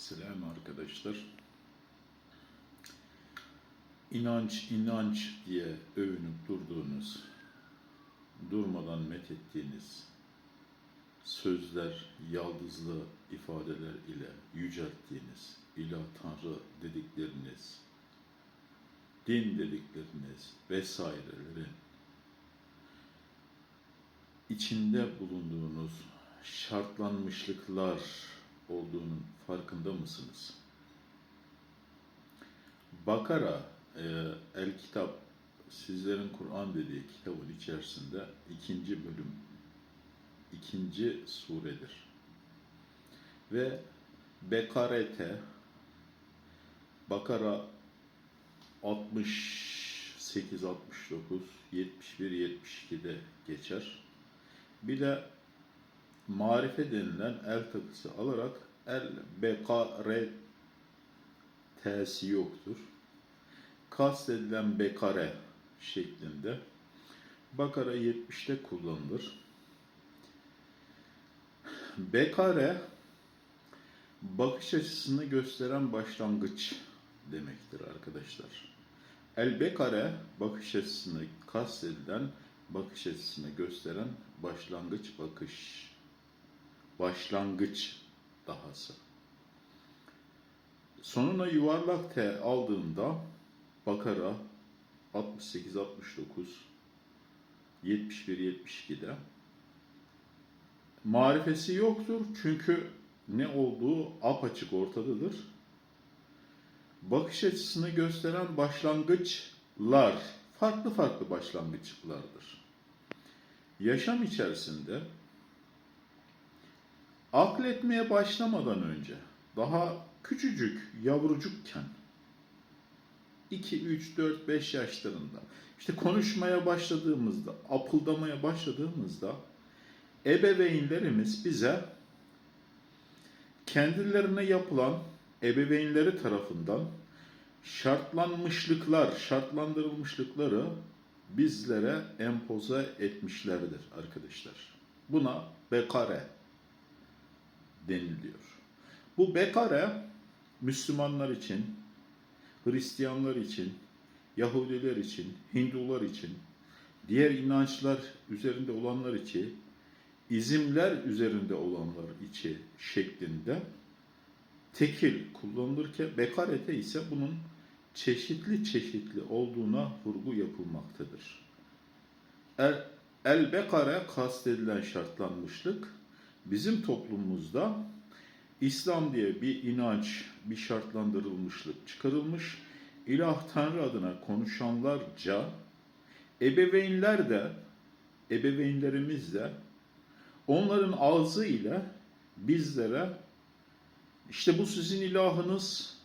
Selam arkadaşlar. İnanç, inanç diye övünüp durduğunuz, durmadan methettiğiniz sözler, yaldızlı ifadeler ile yücelttiğiniz, ilah tanrı dedikleriniz, din dedikleriniz vesairelerin içinde bulunduğunuz şartlanmışlıklar olduğunun farkında mısınız? Bakara e, El Kitap sizlerin Kur'an dediği kitabın içerisinde ikinci bölüm ikinci suredir. Ve Bekarete Bakara 68 69 71 72'de geçer. Bir de marife denilen el takısı alarak el bekare t'si yoktur. Kastedilen bekare şeklinde. Bakara 70'te kullanılır. Bekare bakış açısını gösteren başlangıç demektir arkadaşlar. El bekare bakış açısını kastedilen bakış açısını gösteren başlangıç bakış. Başlangıç dahası. Sonuna yuvarlak T aldığında Bakara 68 69 71 72'de marifesi yoktur çünkü ne olduğu apaçık ortadadır. Bakış açısını gösteren başlangıçlar farklı farklı başlangıçlardır. Yaşam içerisinde akletmeye başlamadan önce daha küçücük yavrucukken 2, 3, 4, 5 yaşlarında işte konuşmaya başladığımızda, apıldamaya başladığımızda ebeveynlerimiz bize kendilerine yapılan ebeveynleri tarafından şartlanmışlıklar, şartlandırılmışlıkları bizlere empoze etmişlerdir arkadaşlar. Buna bekare deniliyor. Bu bekare Müslümanlar için, Hristiyanlar için, Yahudiler için, Hindular için, diğer inançlar üzerinde olanlar için, izimler üzerinde olanlar için şeklinde tekil kullanılırken bekarete ise bunun çeşitli çeşitli olduğuna vurgu yapılmaktadır. El, el bekare kastedilen şartlanmışlık bizim toplumumuzda İslam diye bir inanç, bir şartlandırılmışlık çıkarılmış. İlah Tanrı adına konuşanlarca ebeveynler de, ebeveynlerimiz de onların ağzı ile bizlere işte bu sizin ilahınız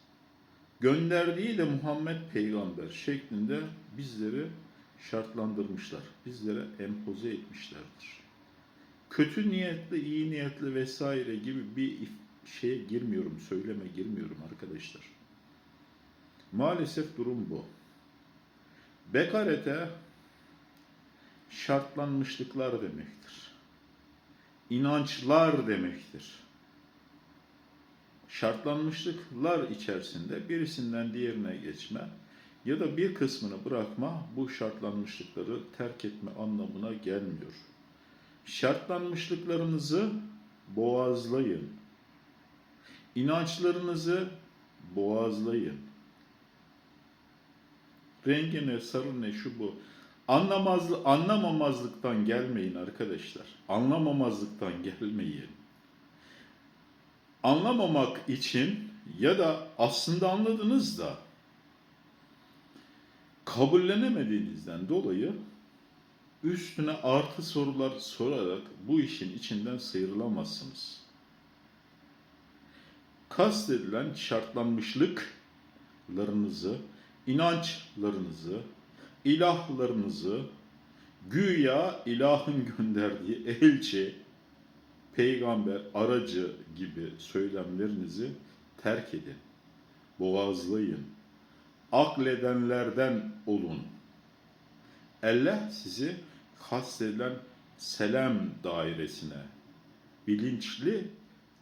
gönderdiği de Muhammed peygamber şeklinde bizleri şartlandırmışlar. Bizlere empoze etmişlerdir. Kötü niyetli, iyi niyetli vesaire gibi bir şeye girmiyorum, söyleme girmiyorum arkadaşlar. Maalesef durum bu. Bekarete şartlanmışlıklar demektir. İnançlar demektir. Şartlanmışlıklar içerisinde birisinden diğerine geçme ya da bir kısmını bırakma bu şartlanmışlıkları terk etme anlamına gelmiyor. Şartlanmışlıklarınızı boğazlayın. İnançlarınızı boğazlayın. Rengi ne, sarı ne, şu bu. Anlamazlı, anlamamazlıktan gelmeyin arkadaşlar. Anlamamazlıktan gelmeyin. Anlamamak için ya da aslında anladınız da kabullenemediğinizden dolayı üstüne artı sorular sorarak bu işin içinden sıyrılamazsınız. Kastedilen şartlanmışlıklarınızı, inançlarınızı, ilahlarınızı güya ilahın gönderdiği elçi, peygamber, aracı gibi söylemlerinizi terk edin. Boğazlayın. Akledenlerden olun. Allah sizi kastedilen selam dairesine bilinçli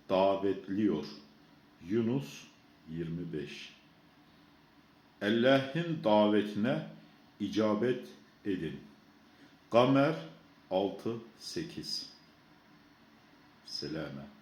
davetliyor. Yunus 25 Allah'ın davetine icabet edin. Kamer 6-8 Selame